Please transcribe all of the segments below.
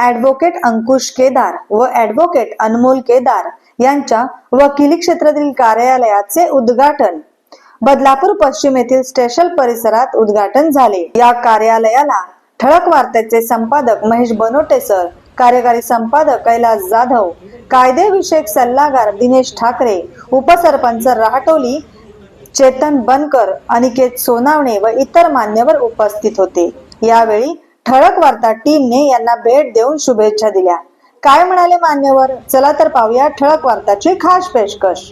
Advocate अंकुश केदार व advocate अनमोल केदार यांच्या वकिली क्षेत्रातील कार्यालयाचे उद्घाटन. बदलापूर पश्चिम येथील स्टेशन परिसरात उद्घाटन झाले. या कार्यालयाला ठळक वार्त्याचे संपादक महेश बनोटे सर कार्यकारी संपादक कैलास जाधव कायदेविषयक सल्लागार दिनेश ठाकरे उपसरपंच राहटोली चेतन बनकर अनिकेत सोनावणे व इतर मान्यवर उपस्थित होते. यावेळी ठळक वार्ता टीमने यांना भेट देऊन शुभेच्छा दिल्या. काय म्हणाले मान्यवर? चला तर पाहूया ठळक वार्ताची खास पेशकश.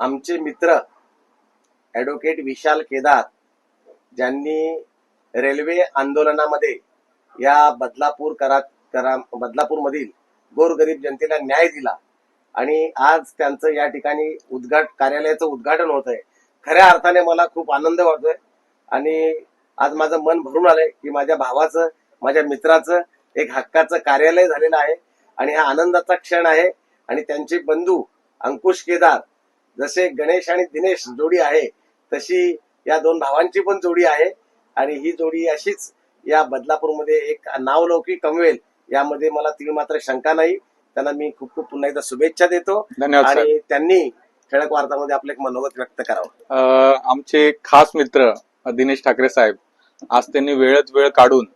आमचे मित्र ॲडव्होकेट विशाल केदार ज्यांनी रेल्वे आंदोलनामध्ये या बदलापूर करात करा बदलापूरमधील गोरगरीब जनतेला न्याय दिला आणि आज त्यांचं या ठिकाणी उद्घाट कार्यालयाचं उद्घाटन होत आहे खऱ्या अर्थाने मला खूप आनंद वाटतोय आणि आज माझं मन भरून आलंय की माझ्या भावाचं माझ्या मित्राचं एक हक्काचं कार्यालय झालेलं आहे आणि हा आनंदाचा क्षण आहे आणि त्यांचे बंधू अंकुश केदार जसे गणेश आणि दिनेश जोडी आहे तशी या दोन भावांची पण जोडी आहे आणि ही जोडी अशीच या बदलापूरमध्ये एक नावलौकिक कमवेल यामध्ये मला ती मात्र शंका नाही त्यांना मी खूप खूप पुन्हा एकदा शुभेच्छा देतो. आणि त्यांनी ठळक वार्तामध्ये आपलं एक मनोगत व्यक्त करावं आमचे खास मित्र दिनेश ठाकरे साहेब आज त्यांनी वेळेत वेळ काढून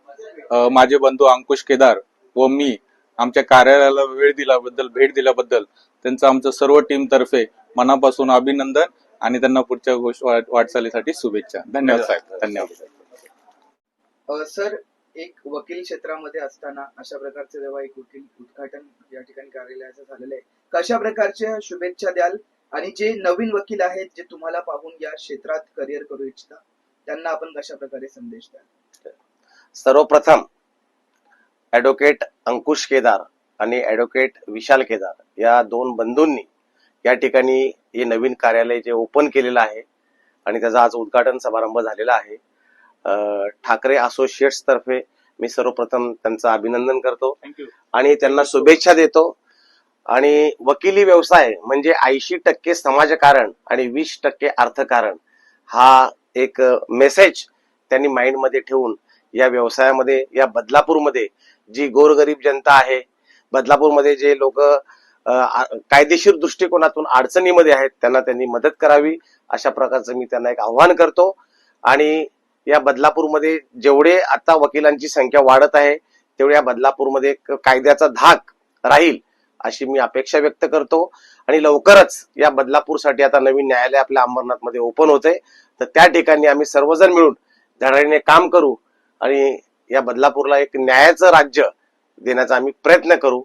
माझे बंधू अंकुश केदार व मी आमच्या कार्यालयाला वेळ दिल्याबद्दल भेट दिल्याबद्दल त्यांचं आमचं सर्व टीम तर्फे मनापासून अभिनंदन आणि त्यांना पुढच्या गोष्ट वाटचालीसाठी शुभेच्छा. धन्यवाद साहेब. धन्यवाद. सर एक वकील क्षेत्रामध्ये असताना अशा प्रकारचे जेव्हा एक वकील उद्घाटन या ठिकाणी कार्यालयाचं झालेलं आहे कशा प्रकारच्या शुभेच्छा द्याल? आणि जे नवीन वकील आहेत जे तुम्हाला पाहून या क्षेत्रात करिअर करू इच्छिता? त्यांना आपण कशा प्रकारे संदेश द्याल? सर्वप्रथम ॲडव्होकेट अंकुश केदार आणि ॲडव्होकेट विशाल केदार या दोन बंधूंनी या ठिकाणी हे नवीन कार्यालय जे ओपन केलेलं आहे आणि त्याचा आज उद्घाटन समारंभ झालेला आहे. ठाकरे असोसिएट्स तर्फे मी सर्वप्रथम त्यांचं अभिनंदन करतो थँक्यू आणि त्यांना शुभेच्छा देतो. आणि वकिली व्यवसाय म्हणजे ऐंशी टक्के समाजकारण आणि वीस टक्के अर्थकारण हा एक मेसेज त्यांनी माइंडमध्ये ठेवून या व्यवसायामध्ये या बदलापूरमध्ये जी गोरगरीब जनता आहे बदलापूरमध्ये जे लोक कायदेशीर दृष्टिकोनातून अडचणीमध्ये आहेत त्यांना त्यांनी मदत करावी अशा प्रकारचं मी त्यांना एक आव्हान करतो. आणि या बदलापूरमध्ये जेवढे आता वकिलांची संख्या वाढत आहे तेवढ्या या बदलापूरमध्ये एक कायद्याचा धाक राहील अशी मी अपेक्षा व्यक्त करतो. आणि लवकरच या बदलापूरसाठी आता नवीन न्यायालय आपल्या अंबरनाथमध्ये ओपन होते तर त्या ठिकाणी आम्ही सर्वजण मिळून धडाडीने काम करू आणि या बदलापूरला एक न्यायाचं राज्य देण्याचा आम्ही प्रयत्न करू.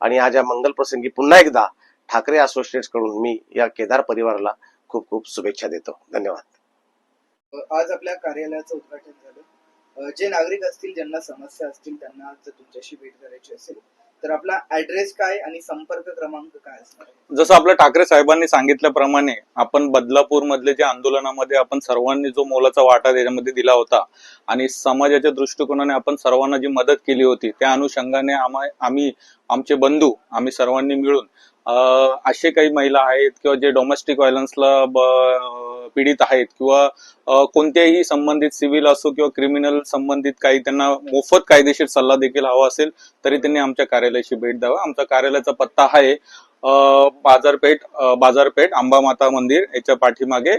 आणि आज या मंगल प्रसंगी पुन्हा एकदा ठाकरे असोसिएट्सकडून मी या केदार परिवाराला खूप खूप शुभेच्छा देतो. धन्यवाद. आज आपल्या कार्यालयाचं उद्घाटन झालं. जे नागरिक असतील ज्यांना समस्या असतील त्यांना जर तुमच्याशी भेट करायची असेल. तर आपला ऍड्रेस काय आणि संपर्क क्रमांक काय असणार? जसं आपलं ठाकरे साहेबांनी सांगितल्याप्रमाणे आपण बदलापूर मधले जे आंदोलनामध्ये आपण सर्वांनी जो मोलाचा वाटा त्याच्यामध्ये दिला होता आणि समाजाच्या दृष्टिकोनाने आपण सर्वांना जी मदत केली होती त्या अनुषंगाने आम्हा- आम्ही आमचे बंधू आम्ही सर्वांनी मिळून असे काही महिला आहेत किंवा जे डोमेस्टिक व्हायलन्सला पीडित आहेत किंवा कोणत्याही संबंधित सिव्हिल असो किंवा क्रिमिनल संबंधित काही त्यांना मोफत कायदेशीर सल्ला देखील हवा असेल तरी त्यांनी आमच्या कार्यालयाशी भेट द्यावा. आमचा कार्यालयाचा पत्ता आहे बाजारपेठ अ, बाजारपेठ अंबा माता मंदिर याच्या पाठीमागे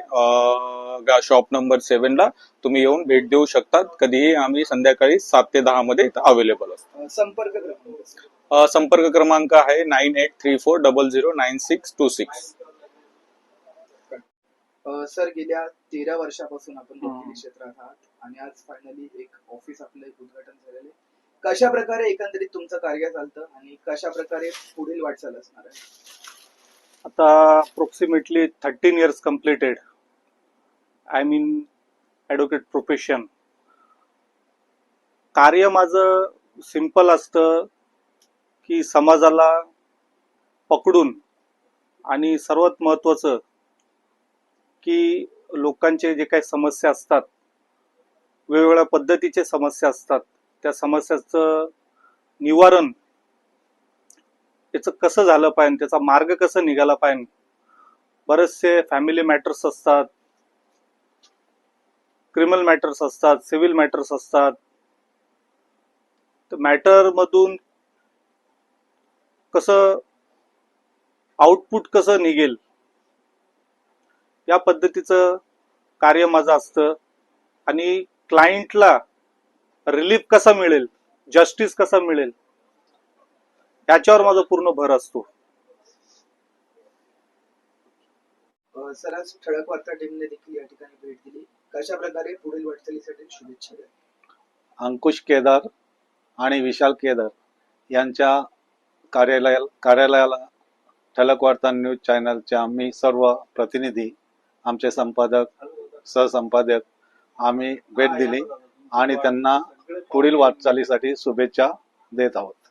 शॉप नंबर सेव्हन ला तुम्ही येऊन भेट देऊ शकतात. कधीही आम्ही संध्याकाळी सात ते दहा मध्ये अवेलेबल असतो. संपर्क क्रमांक संपर्क क्रमांक आहे nine eight three four double zero nine six two six. Sir गेल्या तेरा वर्षापासून आपण क्षेत्रात आहात आणि आज फायनली एक ऑफिस आपलं उद्घाटन झालेलं आहे. कशा प्रकारे एकंदरीत तुमचं कार्य चालतं आणि कशा प्रकारे पुढील वाटचाल असणार आहे? आता approximately thirteen years completed I mean advocate profession कार्य माझं सिंपल असतं की समाजाला पकडून आणि सर्वात महत्त्वाचं की लोकांचे जे काही समस्या असतात वेगवेगळ्या पद्धतीचे समस्या असतात त्या समस्याचं निवारण त्याचं कसं झालं पाहिजे त्याचा मार्ग कसं निघाला पाहिजे? बरेचसे फॅमिली मॅटर्स असतात. क्रिमिनल मॅटर्स असतात सिव्हिल मॅटर्स असतात. तर मॅटर मधून कसं आउटपुट कसं निघेल? या पद्धतीचं कार्य माझं असतं. आणि क्लायंटला रिलीफ कसा मिळेल? जस्टिस कसा मिळेल? याच्यावर माझा पूर्ण भर असतो. सर आज ठळक वार्ता टीमने देखील या ठिकाणी भेट दिली. कशा प्रकारे पुढील वाटचालीसाठी शुभेच्छा द्या? अंकुश केदार आणि विशाल केदार यांच्या कार्यालया कार्यालयाला ठळक वार्ता न्यूज चॅनलच्या आम्ही सर्व प्रतिनिधी आमचे संपादक सहसंपादक आम्ही भेट दिली आणि त्यांना पुढील वाटचालीसाठी शुभेच्छा देत आहोत.